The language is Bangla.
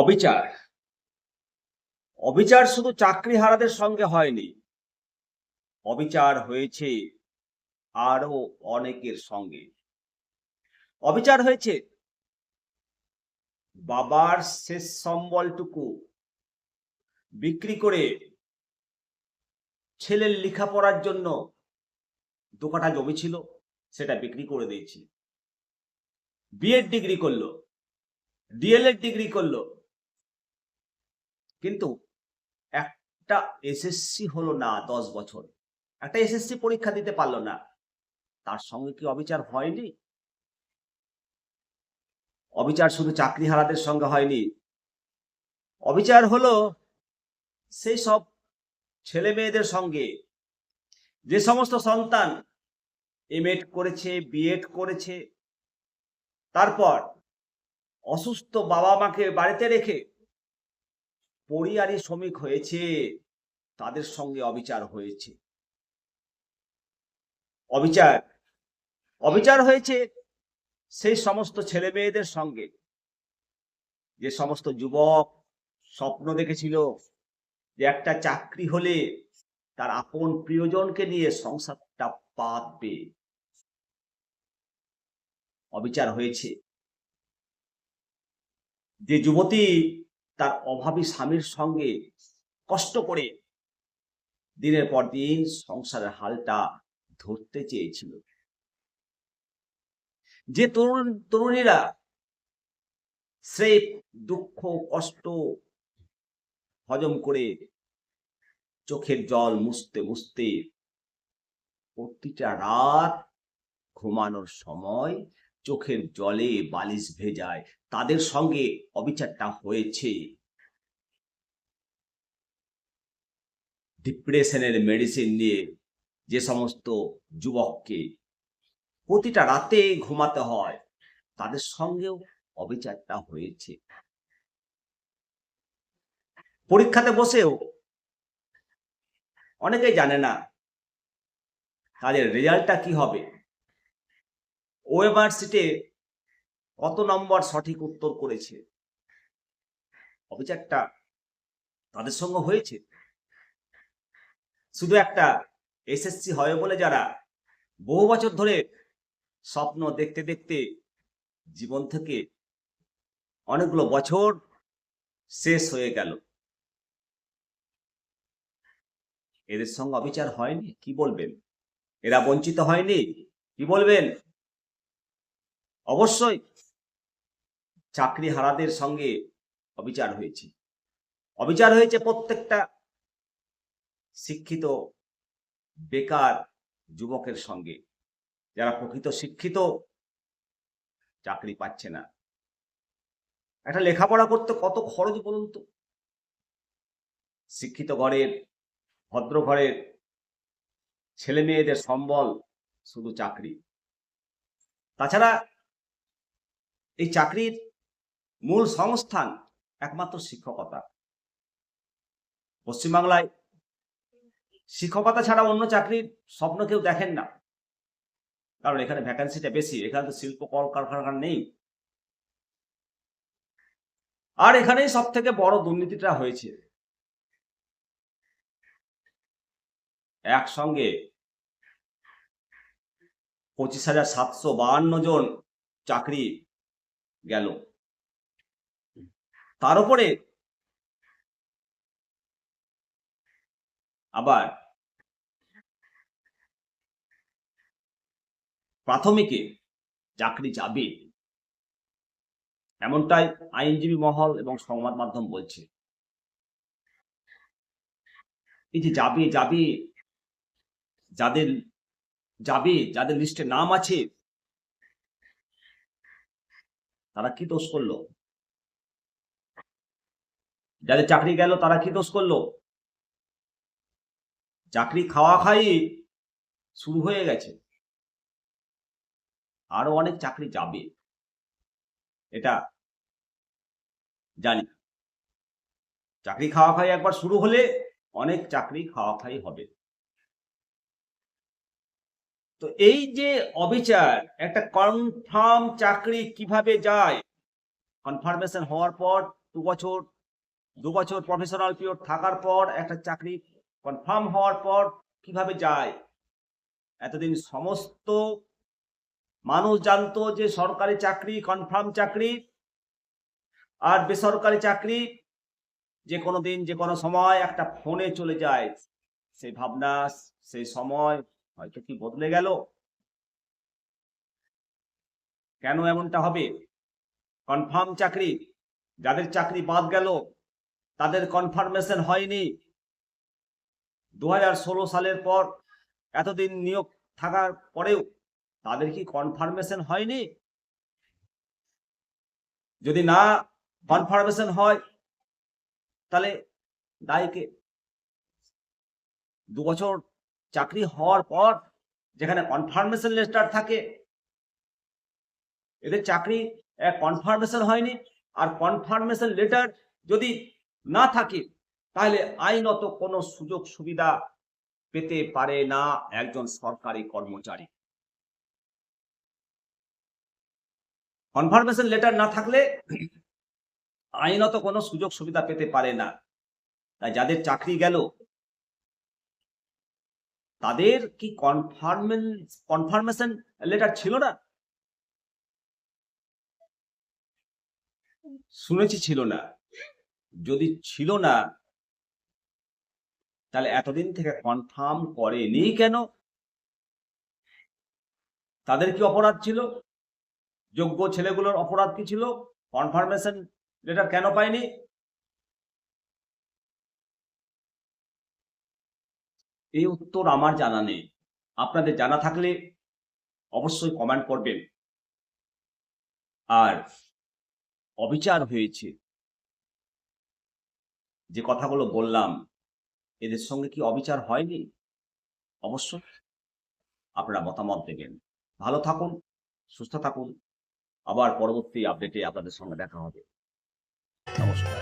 অবিচার। অবিচার শুধু চাকরি হারাদের সঙ্গে হয়নি, অবিচার হয়েছে আরও অনেকের সঙ্গে। অবিচার হয়েছে বাবার শেষ সম্বলটুকু বিক্রি করে ছেলের লেখাপড়ার জন্য দু কাঠা জমি ছিল সেটা বিক্রি করে দিয়েছি। বিএড ডিগ্রি করল ডিএলএড ডিগ্রি করল কিন্তু একটা এসএসসি হলো না দশ বছর। একটা এসএসসি পরীক্ষা দিতে পারল না। তার সঙ্গে কি অবিচার হয়নি? অবিচার শুধু চাকরি হারাদের সঙ্গে হয়নি। অবিচার হলো সেই সব ছেলে মেয়েদের সঙ্গে। যে সমস্ত সন্তান এমএড করেছে বিএড করেছে, তারপর অসুস্থ বাবা মাকে বাড়িতে রেখে পরিয়ারি শ্রমিক হয়েছে, তাদের সঙ্গে অবিচার হয়েছে। অবিচার অবিচার হয়েছে সেই সমস্ত ছেলে মেয়েদের সঙ্গে। যে সমস্ত যুবক স্বপ্ন দেখেছিল যে একটা চাকরি হলে তার আপন প্রিয়জনকে নিয়ে সংসারটা পাতবে। অবিচার হয়েছে। যে যুবতী তার অভাবী স্বামীর সঙ্গে কষ্ট করে দিনের পর দিন সংসারের হালটা ধরতে চেয়েছিল। যে তরুণ, তরুণীরা সেই দুঃখ, কষ্ট হজম করে চোখের জল মুছতে মুছতে প্রতিটা রাত ঘুমানোর সময় চোখের জলে বালিশ ভেজায়। তাদের সঙ্গে অবিচারটা হয়েছে। ডিপ্রেশনের মেডিসিন নিয়ে যে সমস্ত যুবককে প্রতিটা রাতে ঘুমাতে হয়, তাদের সঙ্গেও অবিচারটা হয়েছে। পরীক্ষাতে বসেও অনেকেই জানে না তাদের রেজাল্টটা কি হবে। ওএমআর সিটে কত নম্বর সঠিক উত্তর করেছে? অবিচারটা তাদের সঙ্গে হয়েছে? শুধু একটা এসএসসি হয় বলে যারা বহু বছর ধরে স্বপ্ন দেখতে দেখতে জীবন থেকে অনেকগুলো বছর শেষ হয়ে গেল। এদের সঙ্গে অবিচার হয়নি? কি বলবেন? এরা বঞ্চিত হয়নি? কি বলবেন? অবশ্যই চাকরি হারাদের সঙ্গে অবিচার হয়েছে। অবিচার হয়েছে প্রত্যেকটা শিক্ষিত বেকার যুবকের সঙ্গে। যারা প্রকৃত শিক্ষিত চাকরি পাচ্ছে না। একটা লেখাপড়া করতে কত খরচ বলুন তো? শিক্ষিত ঘরের, ভদ্র ঘরের ছেলে মেয়েদের সম্বল শুধু চাকরি। তাছাড়া এই চাকরির মূল সংস্থান একমাত্র শিক্ষকতা। পশ্চিমবাংলায় শিক্ষকতা ছাড়া অন্য চাকরির স্বপ্ন কেউ দেখেন না। কারণ এখানে ভ্যাকান্সিটা বেশি, এখানে তো শিল্প কলকারখানা নেই। আর এখানেই সব থেকে বড় দুর্নীতিটা হয়েছে। একসঙ্গে পঁচিশ হাজার সাতশো বাহান্ন জন চাকরি গেল। তার উপরে আবার প্রাথমিকে চাকরি যাবে এমনটাই আইনজীবী মহল এবং সংবাদ মাধ্যম বলছে। এই যে যাবে যাবে যাদের যাবে যাদের লিস্টে নাম আছে তারা কি দোষ করল? যাদের চাকরি গেল, তারা কি দোষ করল? চাকরি খাওয়া খাই শুরু হয়ে গেছে। আরও অনেক চাকরি যাবে। এটা জানি। চাকরি খাওয়া খাই একবার শুরু হলে অনেক চাকরি খাওয়া খাই হবে। তো এই যে অবিচার, একটা কনফার্ম চাকরি কীভাবে যায়? কনফার্মেশন হওয়ার পর, দু বছর দু বছর প্রফেশনাল পিরিয়ড থাকার পর একটা চাকরি কনফার্ম হওয়ার পর কীভাবে যায়? এতদিন সমস্ত মানুষ জানতো যে সরকারি চাকরি কনফার্ম চাকরি আর বেসরকারি চাকরি যে কোনো দিন, যে কোনো সময় একটা ফোনে চলে যায়। সেই ভাবনা, সেই সময় হয়তো কি বদলে গেল? কেন এমনটা হবে? কনফার্ম চাকরি। যাদের চাকরি বাদ গেল, তাদের কনফার্মেশন হয়নি। দু হাজার ষোলো সালের পর এতদিন নিয়োগ থাকার পরেও তাদের কি কনফার্মেশন হয়নি? যদি না কনফার্মেশন হয়, তাহলে দায়কে দু বছর চাকরি হওয়ার পর যেখানে কনফার্মেশন লেটার থাকে, এদের চাকরি কনফার্মেশন হয়নি। আর কনফার্মেশন লেটার যদি না থাকে, তাহলে আইনত কোনো সুযোগ সুবিধা পেতে পারে না একজন সরকারি কর্মচারী। কনফার্মেশন লেটার না থাকলে আইনত কোনো সুযোগ সুবিধা পেতে পারে না। তাই যাদের চাকরি গেল তাদের কি কনফার্মেন কনফার্মেশন লেটার ছিল না? শুনেছি ছিল না। যদি ছিল না, তাহলে এতদিন থেকে কনফার্ম করেনি কেন? তাদের কি অপরাধ ছিল? যোগ্য ছেলেগুলোর অপরাধ কি ছিল? কনফার্মেশন লেটার কেন পায়নি? এই উত্তর আমার জানা নেই। আপনাদের জানা থাকলে অবশ্যই কমেন্ট করবেন। আর অবিচার হয়েছে। যে কথাগুলো বললাম, এদের সঙ্গে কি অবিচার হয়নি? অবশ্যই আপনারা মতামত দেবেন। ভালো থাকুন, সুস্থ থাকুন। আবার পরবর্তী আপডেটে আপনাদের সঙ্গে দেখা হবে। নমস্কার।